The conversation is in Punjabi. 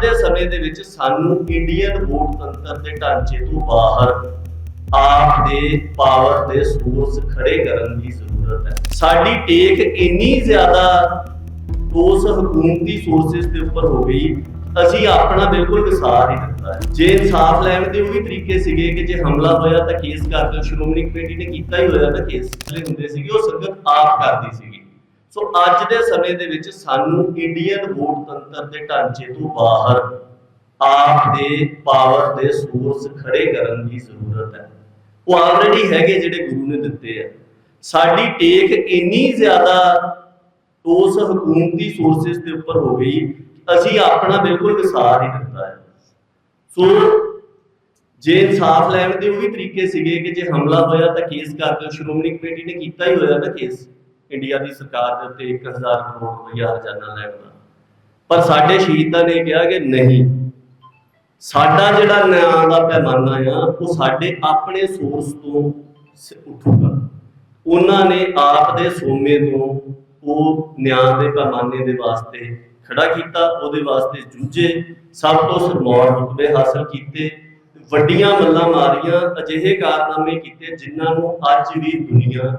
ਦੇ ਸਮੇਂ ਦੇ ਵਿੱਚ ਸਾਨੂੰ ਇੰਡੀਅਨ ਵੋਟ ਦੇ ਢਾਂਚੇ ਤੋਂ ਬਾਹਰ ਆਪ ਦੇ ਪਾਵਰ ਦੇ ਸੋਰਸ ਖੜੇ ਕਰਨ ਦੀ ਜ਼ਰੂਰਤ ਹੈ। ਸਾਡੀ ਟੇਕ ਇੰਨੀ ਜ਼ਿਆਦਾ ਉਸ ਹਕੂਮਤੀ ਸੋਰਸਸ ਦੇ ਉੱਪਰ ਹੋ ਗਈ, ਅਸੀਂ ਆਪਣਾ ਬਿਲਕੁਲ ਵਿਸਾਰ ਹੀ ਦਿੱਤਾ। ਜੇ ਇਨਸਾਫ ਲੈਣ ਦੇ ਉਹੀ ਤਰੀਕੇ ਸੀਗੇ ਕਿ ਜੇ ਹਮਲਾ ਹੋਇਆ ਤਾਂ ਕੇਸ ਕਰ ਦਿਓ, ਸ਼੍ਰੋਮਣੀ ਕਮੇਟੀ ਨੇ ਕੀਤਾ ਹੀ ਹੋਇਆ ਤਾਂ ਕੇਸ ਜਿਹੜੇ ਹੁੰਦੇ ਸੀਗੇ, ਉਹ ਸੰਗਤ ਆਪ ਕਰਦੀ ਸੀਗੀ। ਸੋ ਅੱਜ ਦੇ ਸਮੇਂ ਦੇ ਵਿੱਚ ਸਾਨੂੰ ਇੰਡੀਅਨ ਵੋਟ ਤੰਤਰ ਦੇ ਢਾਂਚੇ ਤੋਂ ਬਾਹਰ ਆਪ ਦੇ ਪਾਵਰ ਦੇ ਸੋਰਸ ਖੜੇ ਕਰਨ ਦੀ ਜ਼ਰੂਰਤ ਹੈ। ਉਹ ਆਲਰੇਡੀ ਹੈਗੇ ਜਿਹੜੇ ਗੁਰੂ ਨੇ ਦਿੱਤੇ ਆ। ਸਾਡੀ ਟੇਕ ਇੰਨੀ ਜ਼ਿਆਦਾ ਉਸ ਹਕੂਮਤੀ ਸੋਰਸਸ ਦੇ ਉੱਪਰ ਹੋ ਗਈ, ਅਸੀਂ ਆਪਣਾ ਬਿਲਕੁਲ ਵਿਸਾਰ ਹੀ ਦਿੱਤਾ ਹੈ। ਸੋ ਜੇ ਇਨਸਾਫ ਲੈਣ ਦੇ ਉਹ ਵੀ ਤਰੀਕੇ ਸੀਗੇ ਕਿ ਜੇ ਹਮਲਾ ਹੋਇਆ ਤਾਂ ਕੇਸ ਕਰ ਦਿਓ, ਸ਼੍ਰੋਮਣੀ ਕਮੇਟੀ ਨੇ ਕੀਤਾ ਹੀ ਹੋਇਆ ਤਾਂ ਕੇਸ ਇੰਡੀਆ ਦੀ ਸਰਕਾਰ ਦੇ ਉੱਤੇ 1000 ਕਰੋੜ ਰੁਪਇਆ ਹਰਜਾਨਾ ਲੈਣ ਪਰ ਸਾਡੇ ਸ਼ਹੀਦਾਂ ਨੇ ਕਿਹਾ ਕਿ ਨਹੀਂ, ਸਾਡਾ ਜਿਹੜਾ ਨਿਆਂ ਦਾ ਪੈਮਾਨਾ ਆ, ਉਹ ਸਾਡੇ ਆਪਣੇ ਸੋਰਸ ਤੋਂ ਉੱਠੂਗਾ। ਉਹਨਾਂ ਨੇ ਆਪ ਦੇ ਸੋਮੇ ਤੋਂ ਉਹ ਨਿਆਂ ਦੇ ਪੈਮਾਨੇ ਦੇ ਵਾਸਤੇ ਖੜਾ ਕੀਤਾ, ਉਹਦੇ ਵਾਸਤੇ ਜੂਝੇ, ਸਭ ਤੋਂ ਸਰਮੌਰ ਰੁਤਬੇ ਹਾਸਲ ਕੀਤੇ, ਵੱਡੀਆਂ ਮੱਲਾਂ ਮਾਰੀਆਂ, ਅਜਿਹੇ ਕਾਰਨਾਮੇ ਕੀਤੇ ਜਿਨ੍ਹਾਂ ਨੂੰ ਅੱਜ ਵੀ ਦੁਨੀਆ